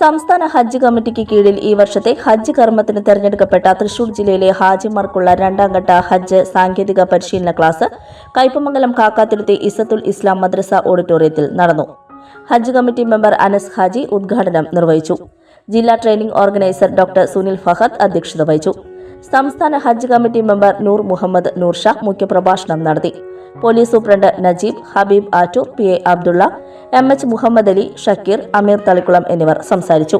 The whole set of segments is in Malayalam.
സംസ്ഥാന ഹജ്ജ് കമ്മിറ്റിക്ക് കീഴിൽ ഈ വർഷത്തെ ഹജ്ജ് കർമ്മത്തിന് തെരഞ്ഞെടുക്കപ്പെട്ട തൃശൂർ ജില്ലയിലെ ഹാജിമാർക്കുള്ള രണ്ടാം ഘട്ട ഹജ്ജ് സാങ്കേതിക പരിശീലന ക്ലാസ് കയ്പമംഗലം കാക്കാത്തിരുത്തി ഇസത്തുൽ ഇസ്ലാം മദ്രസ ഓഡിറ്റോറിയത്തിൽ നടന്നു. ഹജ്ജ് കമ്മിറ്റി മെമ്പർ അനസ് ഹാജി ഉദ്ഘാടനം നിർവഹിച്ചു. ജില്ലാ training organiser doctor Sunil Fahad അധ്യക്ഷത വഹിച്ചു. സംസ്ഥാന ഹജ്ജ് കമ്മിറ്റി മെമ്പർ നൂർ മുഹമ്മദ് നൂർഷാ മുഖ്യപ്രഭാഷണം നടത്തി. Police superintendent Najeeb Habeeb Attur P A Abdulla M H Muhammad Ali Shakeer Ameer Thalikkulam എന്നിവർ സംസാരിച്ചു.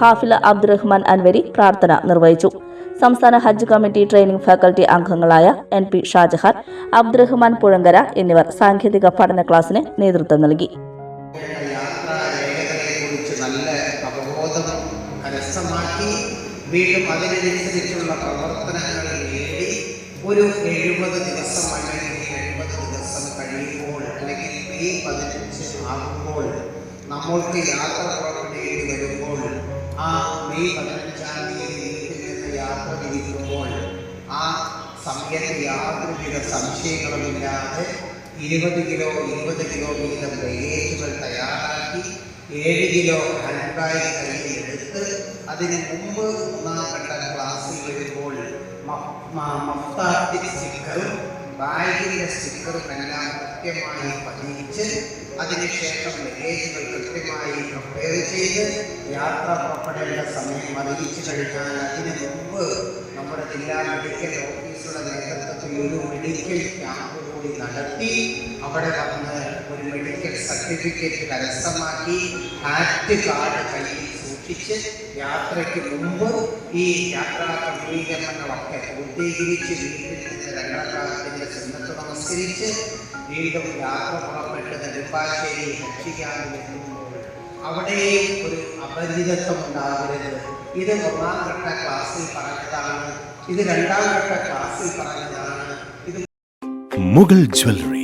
ഹാഫില അബ്ദുറഹ്മാൻ അൻവരി പ്രാർത്ഥന നിർവഹിച്ചു. സംസ്ഥാന ഹജ്ജ് കമ്മിറ്റി ട്രെയിനിംഗ് ഫാക്കൽറ്റി അംഗങ്ങളായ എൻ പി ഷാജഹാൻ അബ്ദുറഹ്മാൻ പുഴങ്കര എന്നിവർ സാങ്കേതിക പഠന ക്ലാസ്സിന് നേതൃത്വം നൽകി. വീണ്ടും അതിനനുസരിച്ചുള്ള പ്രവർത്തനങ്ങൾ നേടി ഒരു എഴുപത് ദിവസം അല്ലെങ്കിൽ എൺപത് ദിവസം കഴിയുമ്പോൾ അല്ലെങ്കിൽ മെയ് പതിനഞ്ച് ആകുമ്പോൾ നമ്മൾക്ക് യാത്ര പുറപ്പെടേണ്ടി വരുമ്പോൾ ആ മെയ് പതിനഞ്ചാം തീയതി നിന്ന് യാത്ര തിരിക്കുമ്പോൾ ആ സമയത്ത് യാതൊരുവിധ സംശയങ്ങളുമില്ലാതെ ഇരുപത് കിലോ ഇരുപത് കിലോ വീതം ലഗേജുകൾ തയ്യാറാക്കി ഏഴ് കിലോ ഹൺബാഗ് കയ്യിലെടുത്ത് അതിന് മുമ്പ് ഒന്നാം ഘട്ട ക്ലാസ്സിൽ വരുമ്പോൾ മഫ്താത്തിന്റെ സ്റ്റിക്കറും ബാഗിന്റെ സ്റ്റിക്കറുകളെല്ലാം കൃത്യമായി പതിയിച്ച് അതിനുശേഷം ലഗേജുകൾ കൃത്യമായി പ്രിപ്പയർ ചെയ്ത് യാത്ര പുറപ്പെടേണ്ട സമയം അറിയിച്ചു കഴിഞ്ഞാൽ അതിന് മുമ്പ് നമ്മുടെ ജില്ലാ മെഡിക്കൽ ഓഫീസുകളുടെ നേതൃത്വത്തിൽ ഒരു മെഡിക്കൽ ക്യാമ്പ് കൂടി നടത്തി. അവിടെ വന്ന് ഒരു മെഡിക്കൽ സർട്ടിഫിക്കറ്റ് കരസ്ഥമാക്കി. ആക്ട് കാർഡ് കയ്യിൽ സൂക്ഷിച്ച് യാത്രയ്ക്ക് മുമ്പ് ഈ യാത്രാ ക്രമീകരണങ്ങളൊക്കെ പൂർത്തീകരിച്ച് വീട്ടിൽ നിന്ന് രണ്ടക്കാലത്തിന്റെ സുന്നത്ത് നമസ്കരിച്ച് വീണ്ടും യാത്ര പുറപ്പെട്ട് നെടുമ്പാശ്ശേരി ഹജ്ജിക്കാമെത്തുമ്പോൾ അവിടെയും ഒരു അപരിചിതത്വം ഉണ്ടാകരുത്. ഇത് ഒന്നാം ഘട്ട ക്ലാസ്സിൽ പറഞ്ഞതാണ്. ഇത് രണ്ടാം ഘട്ട ക്ലാസ്സിൽ പറഞ്ഞതാണ്. ഇത് മുഗൾ ജ്വല്ലറി.